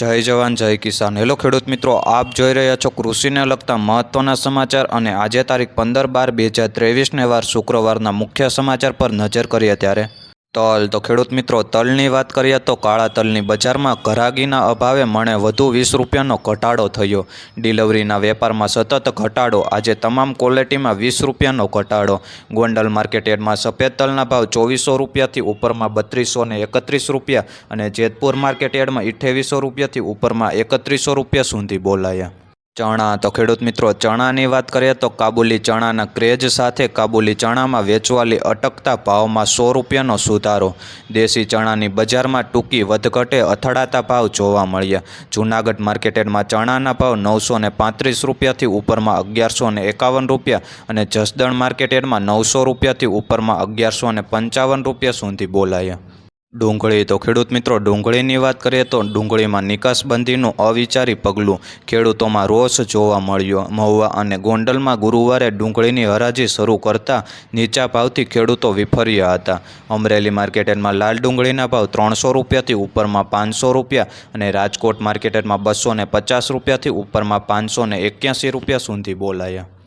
જય જવાન, જય કિસાન. હેલો ખેડૂત મિત્રો, આપ જોઈ રહ્યા છો કૃષિને લગતા મહત્વના સમાચાર અને આજે તારીખ પંદર બાર બે હજાર ત્રેવીસને વાર શુક્રવારના મુખ્ય સમાચાર પર નજર કરીએ ત્યારે તલ. તો ખેડૂત મિત્રો, તલની વાત કરીએ તો કાળા તલની બજારમાં ઘરાગીના અભાવે મણે વધુ વીસ રૂપિયાનો ઘટાડો થયો. ડિલિવરીના વેપારમાં સતત ઘટાડો. આજે તમામ ક્વોલિટીમાં વીસ રૂપિયાનો ઘટાડો. ગોંડલ માર્કેટ યાર્ડમાં સફેદ તલના ભાવ ચોવીસો રૂપિયાથી ઉપરમાં બત્રીસો ને એકત્રીસ રૂપિયા અને જેતપુર માર્કેટ યાર્ડમાં અઠ્યાવીસો રૂપિયાથી ઉપરમાં એકત્રીસો રૂપિયા સુધી બોલાયા. ચણા. તો ખેડૂત મિત્રો, ચણાની વાત કરીએ તો કાબુલી ચણાના ક્રેજ સાથે કાબુલી ચણામાં વેચવાલી અટકતા ભાવમાં સો રૂપિયાનો સુધારો. દેશી ચણાની બજારમાં ટૂંકી વધઘટે અથડાતા ભાવ જોવા મળ્યા. જૂનાગઢ માર્કેટેડમાં ચણાના ભાવ નવસો ને પાંત્રીસ રૂપિયાથી ઉપરમાં અગિયારસો ને એકાવન રૂપિયા અને જસદણ માર્કેટેડમાં નવસો રૂપિયાથી ઉપરમાં અગિયારસો ને પંચાવન રૂપિયા સુધી બોલાયા. ડુંગળી. તો ખેડૂત મિત્રો, ડુંગળીની વાત કરીએ તો ડુંગળીમાં નિકાસબંધીનું અવિચારી પગલું ખેડૂતોમાં રોષ જોવા મળ્યો. મહુવા અને ગોંડલમાં ગુરુવારે ડુંગળીની હરાજી શરૂ કરતા નીચા ભાવથી ખેડૂતો વિફર્યા હતા. અમરેલી માર્કેટમાં લાલ ડુંગળીના ભાવ ત્રણસો રૂપિયાથી ઉપરમાં પાંચસો રૂપિયા અને રાજકોટ માર્કેટમાં બસો પચાસ રૂપિયાથી ઉપરમાં પાંચસો એક્યાસી રૂપિયા સુધી બોલાયા.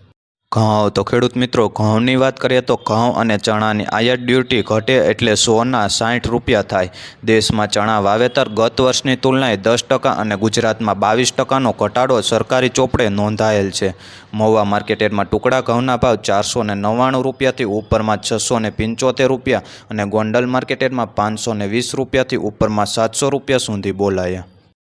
ઘઉં તો ખેડૂત મિત્રો, ઘઉંની વાત કરીએ તો ઘઉં અને ચણાની આયાત ડ્યુટી ઘટે એટલે સોના સાઠ રૂપિયા થાય. દેશમાં ચણા વાવેતર ગત વર્ષની તુલનાએ દસ ટકા અને ગુજરાતમાં બાવીસ ટકાનો ઘટાડો સરકારી ચોપડે નોંધાયેલ છે. મહુવા માર્કેટમાં ટુકડા ઘઉંના ભાવ ચારસો ને નવ્વાણું રૂપિયાથી ઉપરમાં છસો ને પંચોતેર રૂપિયા અને ગોંડલ માર્કેટમાં પાંચસો ને વીસ રૂપિયાથી ઉપરમાં સાતસો રૂપિયા સુધી બોલાયા.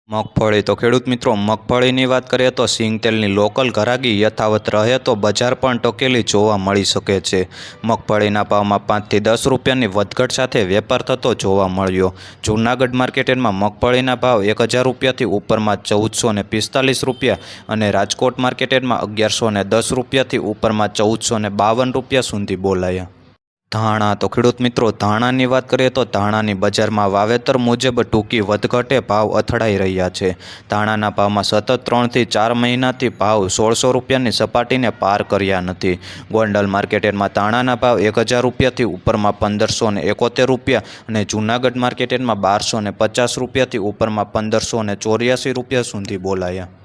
મગફળી. તો ખેડૂત મિત્રો, મગફળીની વાત કરીએ તો સિંગતેલની લોકલ ઘરાગી યથાવત રહે તો બજાર પણ ટકેલી જોવા મળી શકે છે. મગફળીના ભાવમાં પાંચથી દસ રૂપિયાની વધઘટ સાથે વેપાર થતો જોવા મળ્યો. જૂનાગઢ માર્કેટમાં મગફળીના ભાવ એક હજાર રૂપિયાથી ઉપરમાં ચૌદસો ને પિસ્તાલીસ રૂપિયા અને રાજકોટ માર્કેટમાં અગિયારસો ને દસ રૂપિયાથી ઉપરમાં ચૌદસો ને બાવન રૂપિયા સુધી બોલાયા. ધાણા. તો ખેડૂત મિત્રો, ધાણાની વાત કરીએ તો ધાણાની બજારમાં વાવેતર મુજબ ટૂંકી વધઘટે ભાવ અથડાઈ રહ્યા છે. ધાણાના ભાવમાં સતત ત્રણથી ચાર મહિનાથી ભાવ સોળસો રૂપિયાની સપાટીને પાર કર્યા નથી. ગોંડલ માર્કેટમાં ધાણાના ભાવ એક હજાર રૂપિયાથી ઉપરમાં પંદરસો ને એકોતેર રૂપિયા અને જૂનાગઢ માર્કેટમાં બારસો ને પચાસ રૂપિયાથી ઉપરમાં પંદરસો ને ચોર્યાસી રૂપિયા સુધી બોલાયા.